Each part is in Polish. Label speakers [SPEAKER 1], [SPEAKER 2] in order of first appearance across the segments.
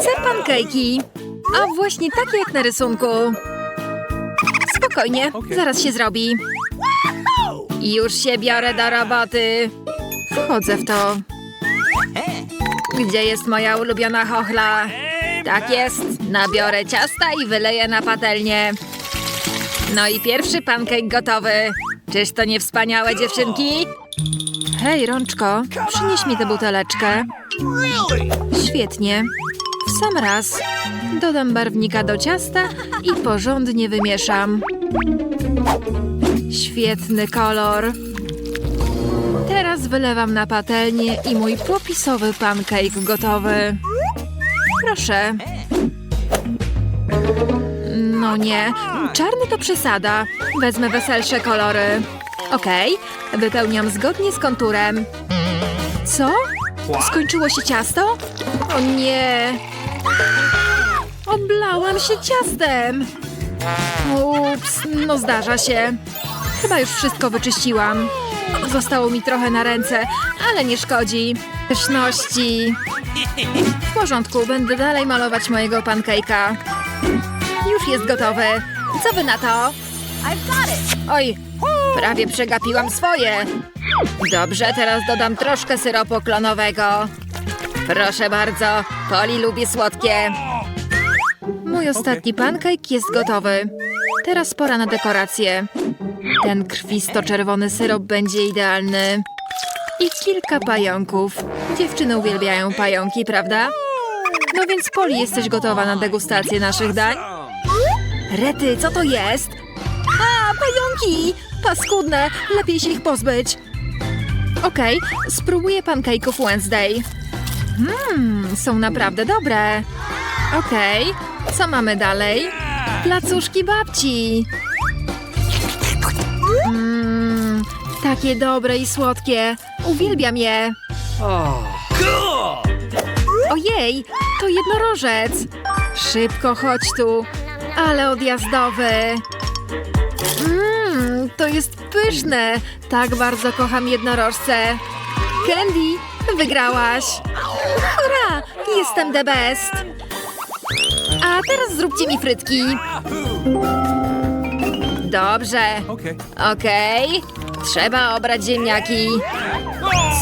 [SPEAKER 1] Chcę pankejki. A właśnie takie jak na rysunku. Spokojnie, zaraz się zrobi. Już się biorę do roboty. Wchodzę w to. Gdzie jest moja ulubiona chochla? Tak jest. Nabiorę ciasta i wyleję na patelnię. No i pierwszy pancake gotowy. Czyż to nie wspaniałe, dziewczynki? Hej, Rączko, przynieś mi tę buteleczkę. Świetnie. Sam raz. Dodam barwnika do ciasta i porządnie wymieszam. Świetny kolor. Teraz wylewam na patelnię i mój popisowy pancake gotowy. Proszę. No nie, czarny to przesada. Wezmę weselsze kolory. Okej, wypełniam zgodnie z konturem. Co? Skończyło się ciasto? O nie! Oblałam się ciastem! Ups, no zdarza się. Chyba już wszystko wyczyściłam. Zostało mi trochę na ręce, ale nie szkodzi. Pyszności. W porządku, będę dalej malować mojego pancake'a. Już jest gotowy. Co wy na to? Oj, prawie przegapiłam swoje. Dobrze, teraz dodam troszkę syropu klonowego. Proszę bardzo, Poli lubi słodkie. Mój ostatni pancake jest gotowy. Teraz pora na dekorację. Ten krwisto-czerwony syrop będzie idealny. I kilka pająków. Dziewczyny uwielbiają pająki, prawda? No więc Poli, jesteś gotowa na degustację naszych dań? Rety, co to jest? A, pająki! Paskudne, lepiej się ich pozbyć. Okej, spróbuję pancake'ów Wednesday. Mmm, są naprawdę dobre. Okej, co mamy dalej? Placuszki babci. Mmm, takie dobre i słodkie. Uwielbiam je. Ojej, to jednorożec. Szybko chodź tu. Ale odjazdowy. Mmm, to jest pyszne. Tak bardzo kocham jednorożce. Candy, wygrałaś. Hurra, jestem the best. A teraz zróbcie mi frytki. Dobrze.
[SPEAKER 2] Okay.
[SPEAKER 1] Okej. Trzeba obrać ziemniaki.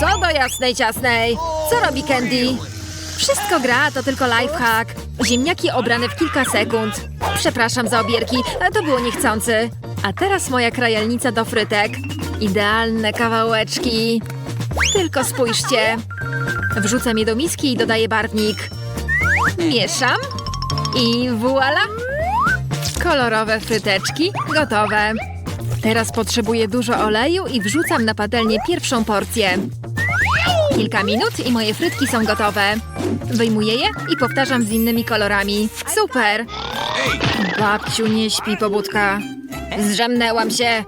[SPEAKER 1] Co do jasnej ciasnej. Co robi Candy? Wszystko gra, to tylko lifehack. Ziemniaki obrane w kilka sekund. Przepraszam za obierki, to było niechcący. A teraz moja krajalnica do frytek. Idealne kawałeczki. Tylko spójrzcie. Wrzucam je do miski i dodaję barwnik. Mieszam. I voila! Kolorowe fryteczki gotowe. Teraz potrzebuję dużo oleju i wrzucam na patelnię pierwszą porcję. Kilka minut i moje frytki są gotowe. Wyjmuję je i powtarzam z innymi kolorami. Super! Babciu, nie śpi, pobudka. Zrzemnęłam się.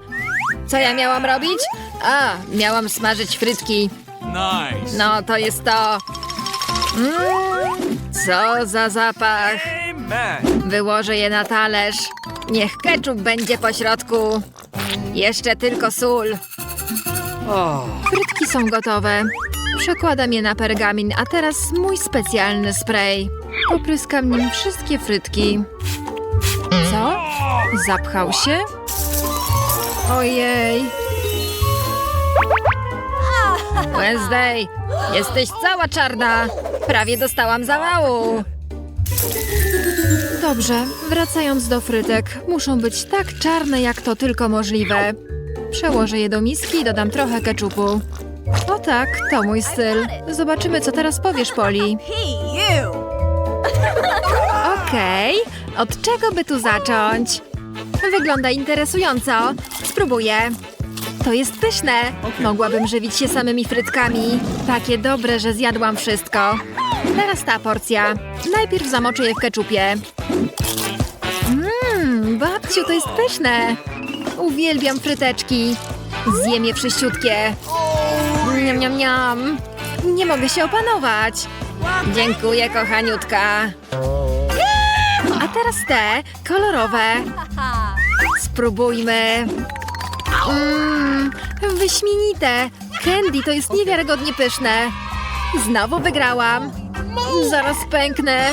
[SPEAKER 1] Co ja miałam robić? A, miałam smażyć frytki.
[SPEAKER 2] Nice.
[SPEAKER 1] No, to jest to. Mm, co za zapach. Wyłożę je na talerz. Niech keczup będzie po środku. Jeszcze tylko sól. Frytki są gotowe. Przekładam je na pergamin, a teraz mój specjalny spray. Popryskam nim wszystkie frytki. Co? Zapchał się? Ojej. Wednesday, jesteś cała czarna. Prawie dostałam zawału. Dobrze, wracając do frytek, muszą być tak czarne, jak to tylko możliwe. Przełożę je do miski i dodam trochę keczupu. O tak, to mój styl. Zobaczymy, co teraz powiesz, Poli. Okej, od czego by tu zacząć? Wygląda interesująco. Spróbuję. To jest pyszne. Mogłabym żywić się samymi frytkami. Takie dobre, że zjadłam wszystko. Teraz ta porcja. Najpierw zamoczę je w keczupie. Babciu, to jest pyszne. Uwielbiam fryteczki. Zjem je wszyściutkie. Niam, niam, niam. Nie mogę się opanować. Dziękuję, kochaniutka. A teraz te, kolorowe. Spróbujmy. Mmm, wyśmienite. Candy to jest niewiarygodnie pyszne. Znowu wygrałam. Zaraz pęknę.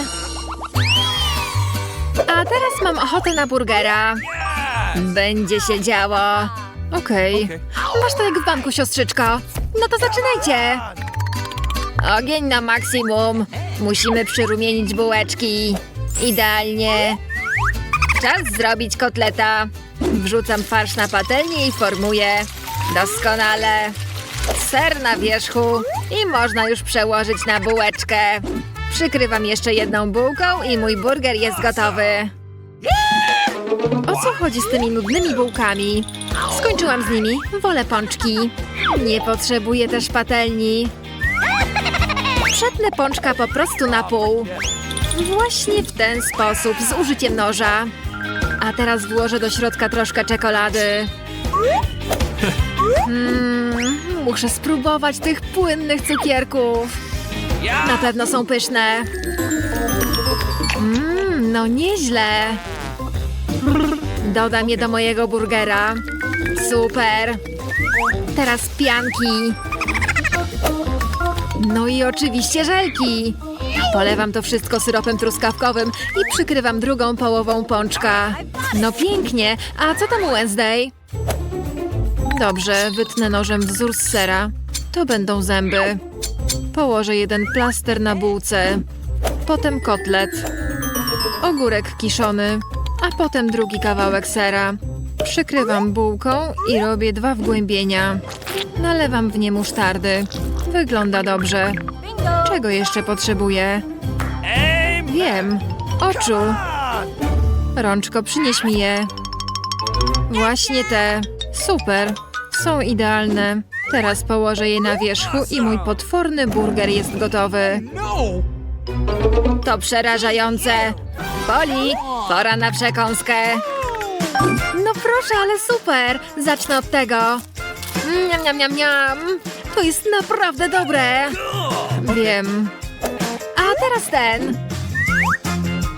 [SPEAKER 1] A teraz mam ochotę na burgera. Będzie się działo. Okej.
[SPEAKER 2] Okay.
[SPEAKER 1] Masz to jak w banku, siostrzyczko. No to zaczynajcie. Ogień na maksimum. Musimy przyrumienić bułeczki. Idealnie. Czas zrobić kotleta. Wrzucam farsz na patelnię i formuję. Doskonale. Ser na wierzchu i można już przełożyć na bułeczkę. Przykrywam jeszcze jedną bułką i mój burger jest gotowy. O co chodzi z tymi nudnymi bułkami? Skończyłam z nimi. Wolę pączki. Nie potrzebuję też patelni. Przetnę pączka po prostu na pół. Właśnie w ten sposób, z użyciem noża. A teraz włożę do środka troszkę czekolady. Mm, muszę spróbować tych płynnych cukierków. Na pewno są pyszne. Mmm, no nieźle. Dodam je do mojego burgera. Super. Teraz pianki. No i oczywiście żelki. Polewam to wszystko syropem truskawkowym i przykrywam drugą połową pączka. No pięknie. A co tam Wednesday? Dobrze, wytnę nożem wzór z sera. To będą zęby. Położę jeden plaster na bułce. Potem kotlet. Ogórek kiszony. A potem drugi kawałek sera. Przykrywam bułką i robię dwa wgłębienia. Nalewam w nie musztardy. Wygląda dobrze. Czego jeszcze potrzebuję? Wiem. Oczu. Rączko, przynieś mi je. Właśnie te. Super. Są idealne. Teraz położę je na wierzchu i mój potworny burger jest gotowy. To przerażające. Boli. Pora na przekąskę. No proszę, ale super. Zacznę od tego. Niam, niam, niam, niam. To jest naprawdę dobre. Wiem. A teraz ten.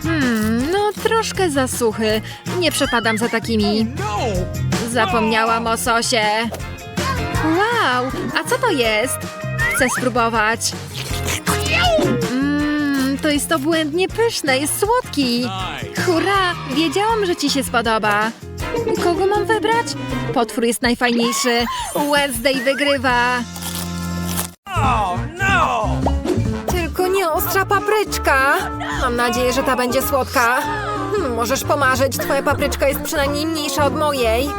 [SPEAKER 1] Hmm, no troszkę za suchy. Nie przepadam za takimi. Zapomniałam o sosie. Wow, a co to jest? Chcę spróbować. Mmm, to jest obłędnie pyszne, jest słodki. Hurra, wiedziałam, że ci się spodoba. Kogo mam wybrać? Potwór jest najfajniejszy. Wednesday wygrywa.
[SPEAKER 2] Oh no.
[SPEAKER 1] Tylko nie ostra papryczka. Mam nadzieję, że ta będzie słodka. Hmm, możesz pomarzyć, twoja papryczka jest przynajmniej mniejsza od mojej.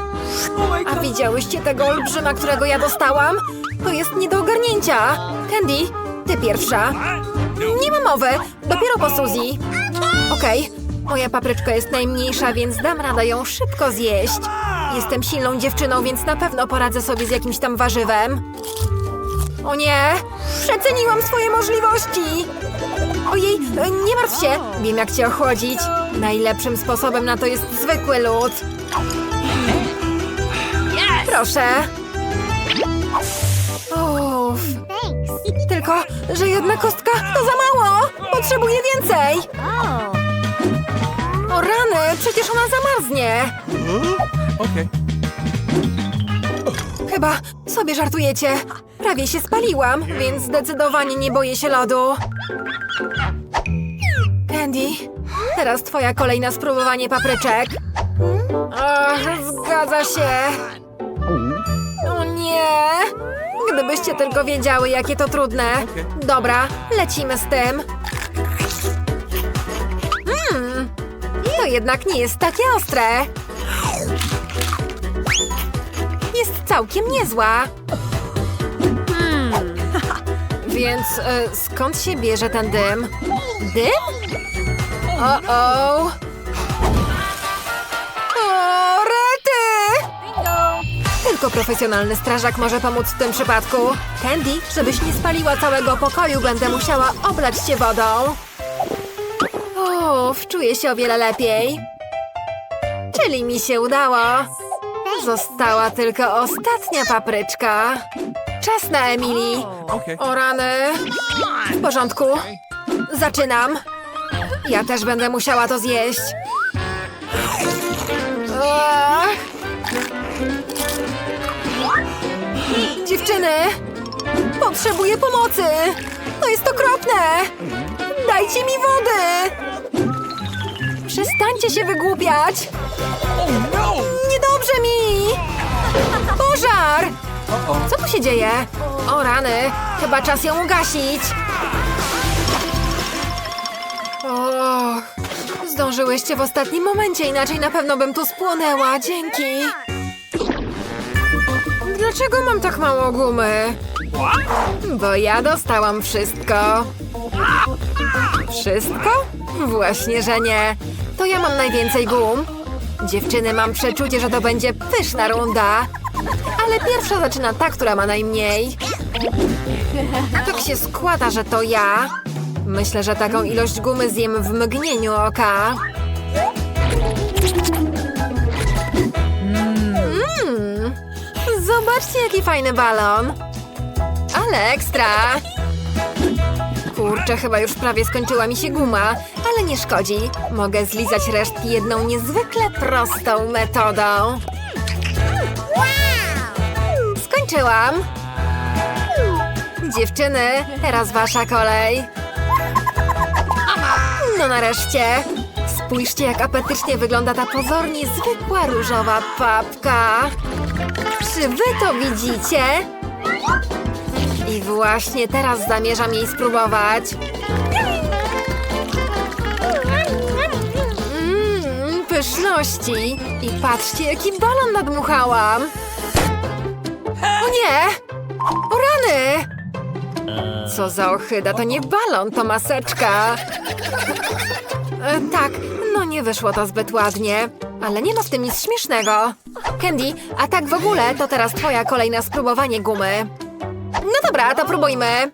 [SPEAKER 1] A widziałyście tego olbrzyma, którego ja dostałam? To jest nie do ogarnięcia. Candy, ty pierwsza. Nie ma mowy, dopiero po Suzy. Okej, moja papryczka jest najmniejsza, więc dam radę ją szybko zjeść. Jestem silną dziewczyną, więc na pewno poradzę sobie z jakimś tam warzywem. O nie! Przeceniłam swoje możliwości! Ojej, e, nie martw się! Wiem, jak cię ochłodzić. Najlepszym sposobem na to jest zwykły lód. Proszę. Uff. Tylko, że jedna kostka to za mało! Potrzebuję więcej! O rany, przecież ona zamarznie!
[SPEAKER 2] Okay.
[SPEAKER 1] Chyba sobie żartujecie. Prawie się spaliłam, więc zdecydowanie nie boję się lodu. Candy, teraz twoja kolej na spróbowanie papryczek. Ach, zgadza się. O nie! Gdybyście tylko wiedziały, jakie to trudne. Dobra, lecimy z tym. Mmm, to jednak nie jest takie ostre. Jest całkiem niezła. Więc e, skąd się bierze ten dym? Dym? O-o! O, rety! Tylko profesjonalny strażak może pomóc w tym przypadku. Candy, żebyś nie spaliła całego pokoju, będę musiała oblać cię wodą. Uff, czuję się o wiele lepiej. Czyli mi się udało. Została tylko ostatnia papryczka. Czas na Emily.
[SPEAKER 2] Okay.
[SPEAKER 1] O rany. W porządku. Zaczynam. Ja też będę musiała to zjeść. Ach. Dziewczyny! Potrzebuję pomocy! To jest okropne! Dajcie mi wody! Przestańcie Przestańcie się wygłupiać!
[SPEAKER 2] Oh no!
[SPEAKER 1] Niedobrze mi! Pożar! Co tu się dzieje? O rany, chyba czas ją ugasić. Och, zdążyłyście w ostatnim momencie, inaczej na pewno bym tu spłonęła. Dzięki. Dlaczego mam tak mało gumy? Bo ja dostałam wszystko. Wszystko? Właśnie, że nie. To ja mam najwięcej gum. Dziewczyny, mam przeczucie, że to będzie pyszna runda. Ale pierwsza zaczyna ta, która ma najmniej. Tak się składa, że to ja. Myślę, że taką ilość gumy zjem w mgnieniu oka. Mmm, zobaczcie, jaki fajny balon. Ale ekstra. Kurczę, chyba już prawie skończyła mi się guma, ale nie szkodzi. Mogę zlizać resztki jedną niezwykle prostą metodą. Skończyłam. Dziewczyny, teraz wasza kolej. No nareszcie. Spójrzcie, jak apetycznie wygląda ta pozornie zwykła różowa papka. Czy wy to widzicie? I właśnie teraz zamierzam jej spróbować. Mmm, pyszności. I patrzcie, jaki balon nadmuchałam. Nie! O rany! Co za ochyda, to nie balon, to maseczka. E, tak, no nie wyszło to zbyt ładnie. Ale nie ma w tym nic śmiesznego. Candy, a tak w ogóle, to teraz twoja kolej na spróbowanie gumy. No dobra, to próbujmy.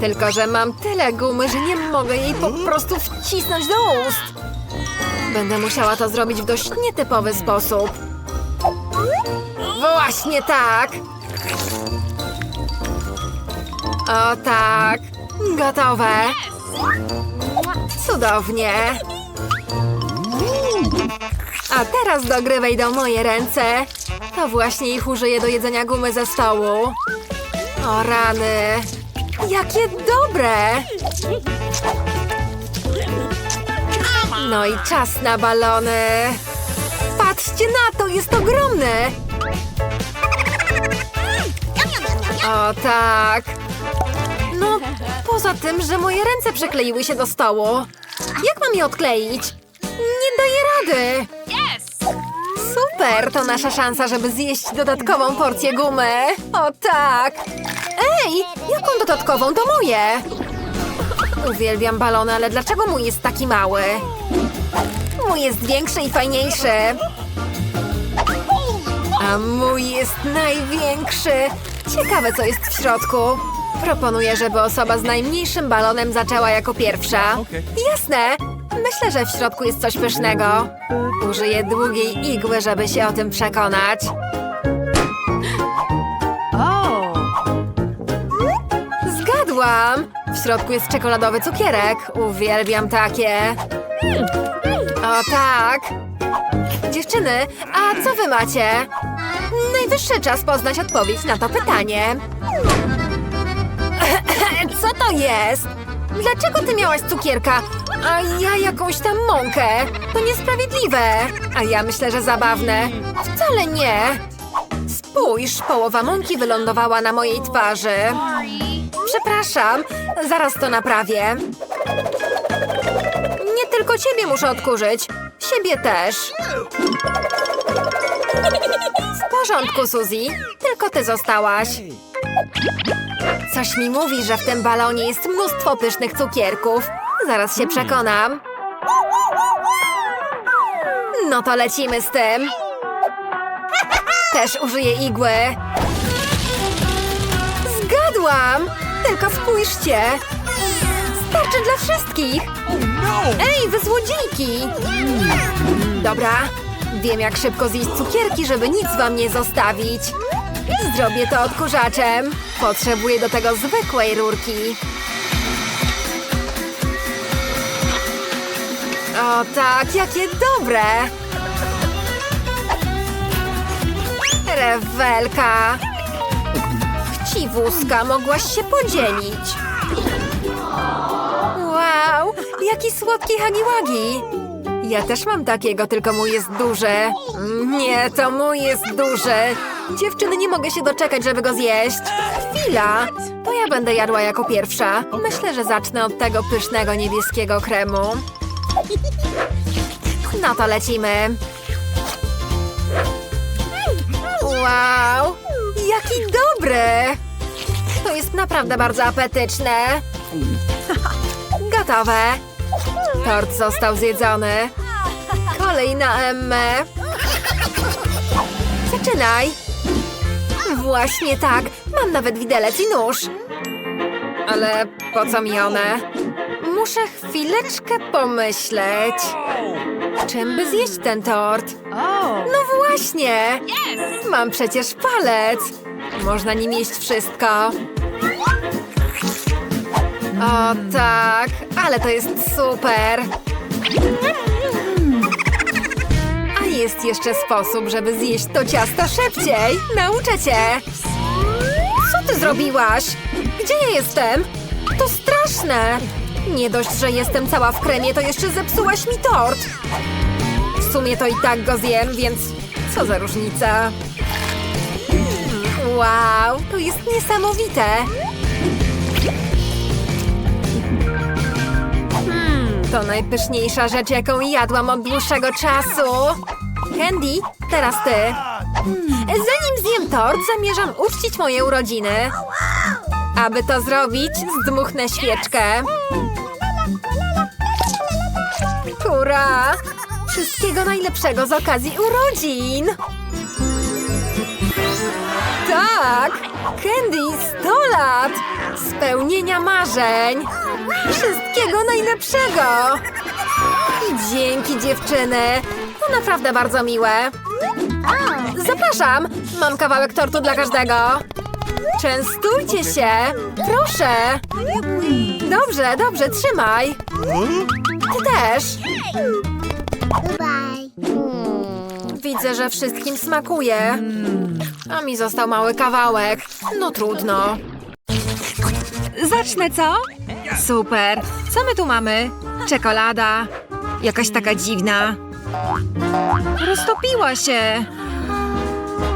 [SPEAKER 1] Tylko, że mam tyle gumy, że nie mogę jej po prostu wcisnąć do ust. Będę musiała to zrobić w dość nietypowy sposób. Właśnie tak. O tak. Gotowe. Cudownie. A teraz do wejdą moje ręce. To właśnie ich użyję do jedzenia gumy ze stołu. O rany. Jakie dobre. No i czas na balony. Patrzcie na to, jest ogromny. O tak. No, poza tym, że moje ręce przykleiły się do stołu. Jak mam je odkleić? Nie daję rady. Super, to nasza szansa, żeby zjeść dodatkową porcję gumy. O tak. Ej, jaką dodatkową? To moje. Uwielbiam balony, ale dlaczego mój jest taki mały? Mój jest większy i fajniejszy. A mój jest największy. Ciekawe, co jest w środku. Proponuję, żeby osoba z najmniejszym balonem zaczęła jako pierwsza. Jasne. Myślę, że w środku jest coś pysznego. Użyję długiej igły, żeby się o tym przekonać. Zgadłam! W środku jest czekoladowy cukierek. Uwielbiam takie. O tak! Dziewczyny, a co wy macie? Najwyższy czas poznać odpowiedź na to pytanie. Co to jest? Dlaczego ty miałaś cukierka, a ja jakąś tam mąkę? To niesprawiedliwe. A ja myślę, że zabawne. Wcale nie. Spójrz, połowa mąki wylądowała na mojej twarzy. Przepraszam, zaraz to naprawię. Nie tylko ciebie muszę odkurzyć. Siebie też. W porządku, Suzy. Tylko ty zostałaś. Coś mi mówi, że w tym balonie jest mnóstwo pysznych cukierków. Zaraz się przekonam. No to lecimy z tym. Też użyję igły. Zgadłam! Tylko spójrzcie. Starczy dla wszystkich.
[SPEAKER 2] No!
[SPEAKER 1] Ej, wy złodziejki! Dobra, wiem jak szybko zjeść cukierki, żeby nic wam nie zostawić. Zrobię to odkurzaczem. Potrzebuję do tego zwykłej rurki. O tak, jakie dobre! Rewelka! Chciwuska, mogłaś się podzielić. Wow, jaki słodki hagiłagi! Ja też mam takiego, tylko mój jest duży. Nie, to mój jest duży. Dziewczyny, nie mogę się doczekać, żeby go zjeść. Chwila, to ja będę jadła jako pierwsza. Myślę, że zacznę od tego pysznego niebieskiego kremu. No to lecimy. Wow, jaki dobry! To jest naprawdę bardzo apetyczne. Gotowe. Tort został zjedzony. Kolej na Emmę. Zaczynaj. Właśnie tak. Mam nawet widelec i nóż. Ale po co mi one? Muszę chwileczkę pomyśleć. Czym by zjeść ten tort? No właśnie! Mam przecież palec! Można nim jeść wszystko. O tak, ale to jest super! A jest jeszcze sposób, żeby zjeść to ciasto szybciej. Nauczę cię! Co ty zrobiłaś? Gdzie ja jestem? To straszne! Nie dość, że jestem cała w kremie, to jeszcze zepsułaś mi tort. W sumie to i tak go zjem, więc co za różnica? Wow, to jest niesamowite! To najpyszniejsza rzecz, jaką jadłam od dłuższego czasu. Candy, teraz ty. Zanim zjem tort, zamierzam uczcić moje urodziny. Aby to zrobić, zdmuchnę świeczkę. Hurra! Wszystkiego najlepszego z okazji urodzin! Tak! Candy 100 lat! Spełnienia marzeń! Wszystkiego najlepszego! Dzięki dziewczyny! To naprawdę bardzo miłe. Zapraszam! Mam kawałek tortu dla każdego. Częstujcie się! Proszę! Dobrze, dobrze, trzymaj! Ty też! Widzę, że wszystkim smakuje. A mi został mały kawałek. No trudno. Zacznę, co? Super. Co my tu mamy? Czekolada. Jakaś taka dziwna. Roztopiła się.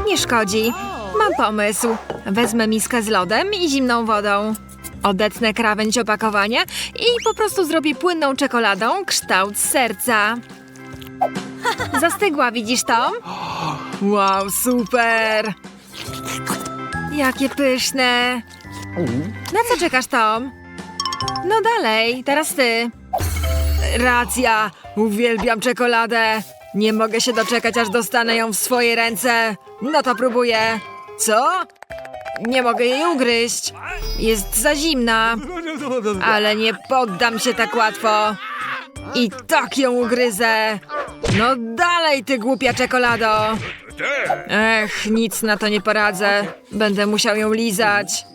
[SPEAKER 1] Nie szkodzi. Mam pomysł. Wezmę miskę z lodem i zimną wodą. Odetnę krawędź opakowania i po prostu zrobię płynną czekoladą kształt serca. Zastygła, widzisz to? Wow, super! Jakie pyszne! Na co czekasz, Tom? No dalej, teraz ty. Racja, uwielbiam czekoladę. Nie mogę się doczekać, aż dostanę ją w swoje ręce. No to próbuję. Co? Nie mogę jej ugryźć. Jest za zimna. Ale nie poddam się tak łatwo. I tak ją ugryzę. No dalej, ty głupia czekolado. Ech, nic na to nie poradzę. Będę musiał ją lizać.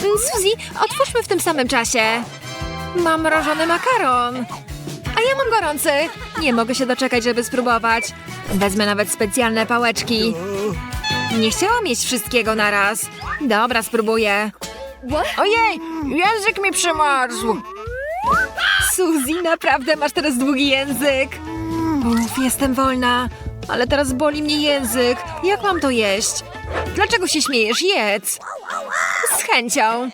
[SPEAKER 1] Suzy, otwórzmy w tym samym czasie. Mam mrożony makaron. A ja mam gorący. Nie mogę się doczekać, żeby spróbować. Wezmę nawet specjalne pałeczki. Nie chciałam jeść wszystkiego naraz. Dobra, spróbuję. Ojej, język mi przymarzł. Suzy, naprawdę masz teraz długi język. Uff, jestem wolna. Ale teraz boli mnie język. Jak mam to jeść? Dlaczego się śmiejesz? Jedz. Z chęcią.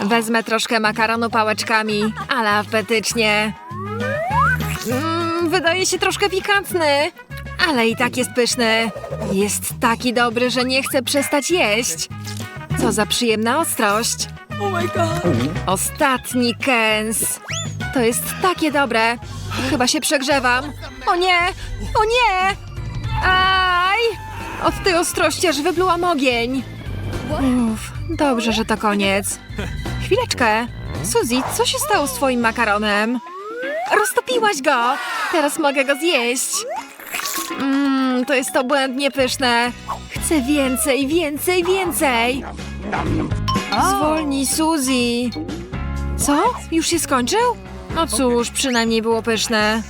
[SPEAKER 1] Wezmę troszkę makaronu pałeczkami, ale apetycznie. Mm, wydaje się troszkę pikantny, ale i tak jest pyszny. Jest taki dobry, że nie chcę przestać jeść. Co za przyjemna ostrość. Ostatni kęs. To jest takie dobre. Chyba się przegrzewam. O nie! O nie! Aj! Od tej ostrości aż wyplułam ogień. Uff, dobrze, że to koniec. Chwileczkę. Suzy, co się stało z twoim makaronem? Roztopiłaś go! Teraz mogę go zjeść. Mmm, to jest obłędnie pyszne. Chcę więcej, więcej, więcej. Zwolnij, Suzy. Co? Już się skończył? No cóż, przynajmniej było pyszne.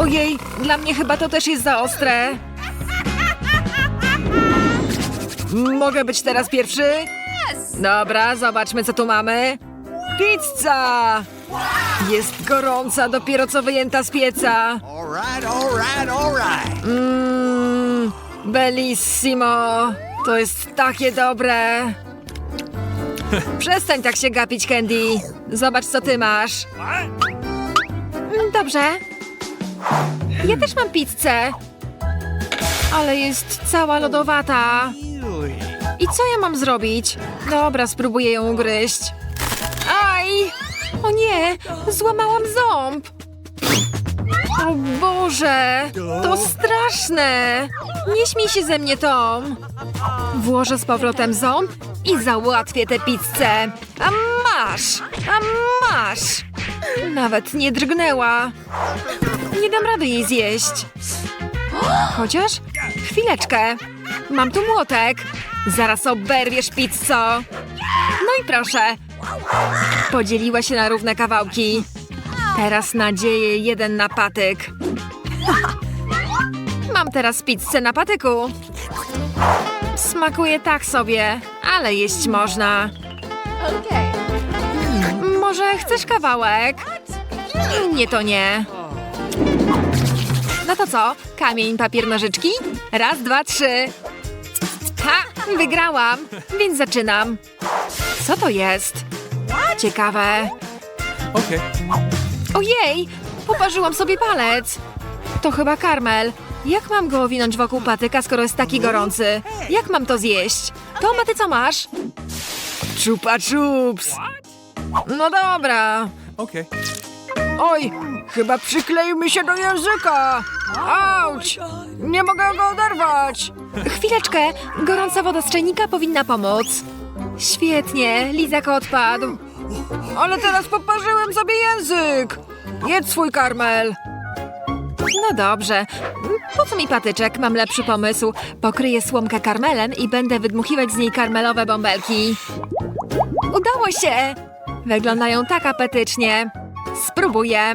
[SPEAKER 1] Ojej, dla mnie chyba to też jest za ostre. Mogę być teraz pierwszy? Dobra, zobaczmy co tu mamy. Pizza! Jest gorąca, dopiero co wyjęta z pieca. Mmm, bellissimo. To jest takie dobre. Przestań tak się gapić, Candy. Zobacz, co ty masz. Dobrze. Ja też mam pizzę. Ale jest cała lodowata. I co ja mam zrobić? Dobra, spróbuję ją ugryźć. Aj! O nie! Złamałam ząb! O Boże! To straszne! Nie śmiej się ze mnie, Tom! Włożę z powrotem ząb i załatwię tę pizzę. A masz! A masz! Nawet nie drgnęła. Nie dam rady jej zjeść. Chociaż? Chwileczkę. Mam tu młotek. Zaraz oberwiesz pizzo. No i proszę. Podzieliła się na równe kawałki. Teraz nadzieję jeden na patyk. Mam teraz pizzę na patyku. Smakuje tak sobie, ale jeść można. Może chcesz kawałek? Nie, to nie. No to co? Kamień, papier, nożyczki? Raz, dwa, trzy. Ha! Wygrałam, więc zaczynam. Co to jest? Ciekawe.
[SPEAKER 2] Okay.
[SPEAKER 1] Ojej! Poparzyłam sobie palec! To chyba karmel. Jak mam go owinąć wokół patyka, skoro jest taki gorący? Jak mam to zjeść? Tom, a ty co masz? Czupa czups! No dobra.
[SPEAKER 2] Okay.
[SPEAKER 1] Oj, chyba przykleił mi się do języka! Auć! Nie mogę go oderwać! Chwileczkę, gorąca woda z czajnika powinna pomóc. Świetnie, lizak odpadł. Ale teraz poparzyłem sobie język! Jedz swój karmel! No dobrze. Po co mi patyczek? Mam lepszy pomysł. Pokryję słomkę karmelem i będę wydmuchiwać z niej karmelowe bąbelki. Udało się! Wyglądają tak apetycznie. Spróbuję.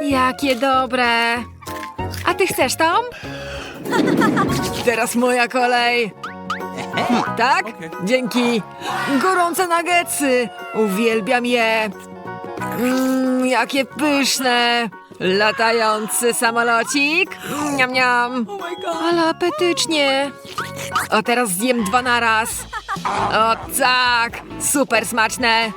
[SPEAKER 1] Jakie dobre. A ty chcesz, Tom? Teraz moja kolej. Tak? Dzięki. Gorące nuggetsy. Uwielbiam je. Mmm, jakie pyszne. Latający samolocik. Niam, niam. Ale apetycznie. O, teraz zjem dwa naraz. O tak, super smaczne.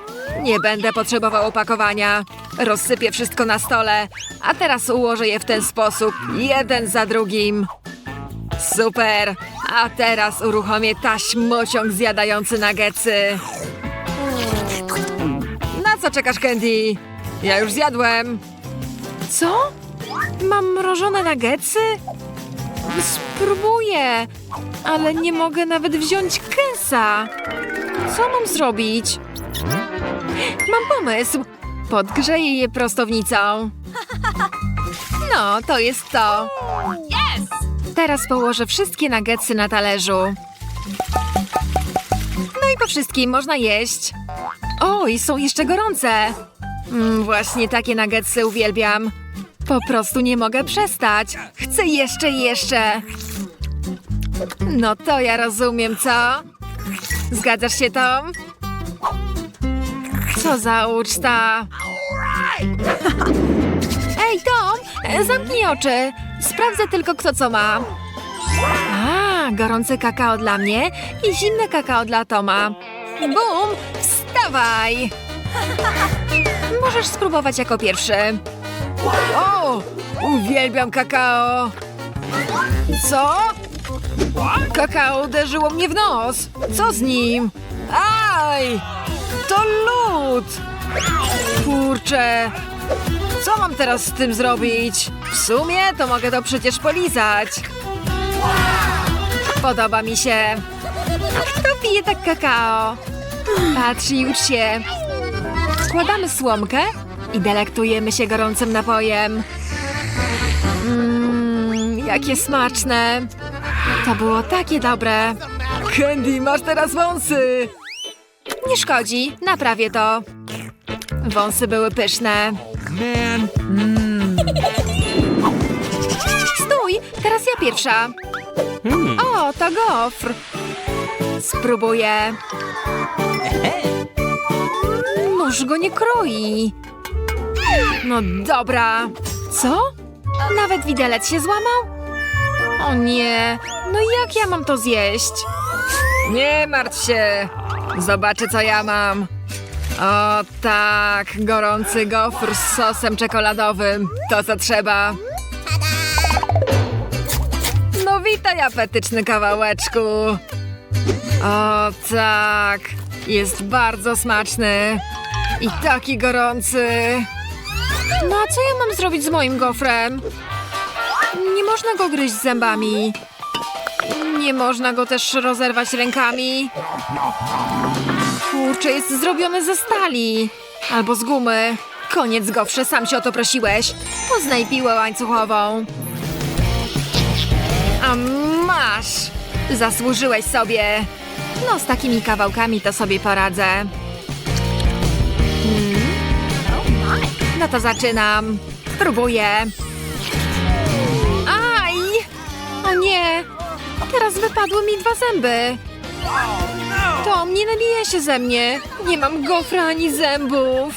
[SPEAKER 1] Nie będę potrzebował opakowania. Rozsypię wszystko na stole, a teraz ułożę je w ten sposób, jeden za drugim. Super! A teraz uruchomię taśmociąg zjadający nuggetsy. Na co czekasz, Candy? Ja już zjadłem. Co? Mam mrożone nuggetsy? Spróbuję, ale nie mogę nawet wziąć kęsa. Co mam zrobić? Mam pomysł. Podgrzeję je prostownicą. No, to jest to. Teraz położę wszystkie nuggetsy na talerzu. No i po wszystkim można jeść. Oj, są jeszcze gorące. Mm, właśnie takie nuggetsy uwielbiam. Po prostu nie mogę przestać. Chcę jeszcze i jeszcze. No to ja rozumiem, co? Zgadzasz się, Tom? Co za uczta. Ej, Tom, zamknij oczy. Sprawdzę tylko, kto co ma. A, gorące kakao dla mnie i zimne kakao dla Toma. Bum, wstawaj! Możesz spróbować jako pierwszy. O, uwielbiam kakao. Co? Kakao uderzyło mnie w nos. Co z nim? Aj! To lód! Kurczę. Co mam teraz z tym zrobić? W sumie to mogę to przecież polizać. Podoba mi się. Kto pije tak kakao? Patrz i ucz się. Składamy słomkę i delektujemy się gorącym napojem. Mmm, jakie smaczne. To było takie dobre. Candy, masz teraz wąsy. Nie szkodzi, naprawię to. Wąsy były pyszne.
[SPEAKER 2] Man.
[SPEAKER 1] Stój, teraz ja pierwsza. O, to gofr. Spróbuję. Nóż go nie kroi. No dobra. Co? Nawet widelec się złamał? O nie, no jak ja mam to zjeść? Nie martw się. Zobaczę, co ja mam. O tak, gorący gofr z sosem czekoladowym. To, co trzeba. No witaj, apetyczny kawałeczku. O tak, jest bardzo smaczny. I taki gorący. No a co ja mam zrobić z moim gofrem? Nie można go gryźć zębami. Nie można go też rozerwać rękami. Kurczę, jest zrobiony ze stali. Albo z gumy. Koniec gofrze, sam się o to prosiłeś. Poznaj piłę łańcuchową. A masz! Zasłużyłeś sobie. No, z takimi kawałkami to sobie poradzę. Hmm. No to zaczynam. Próbuję. Aj! O nie! Teraz wypadły mi dwa zęby. Tom, nie nabijaj się ze mnie. Nie mam gofra ani zębów.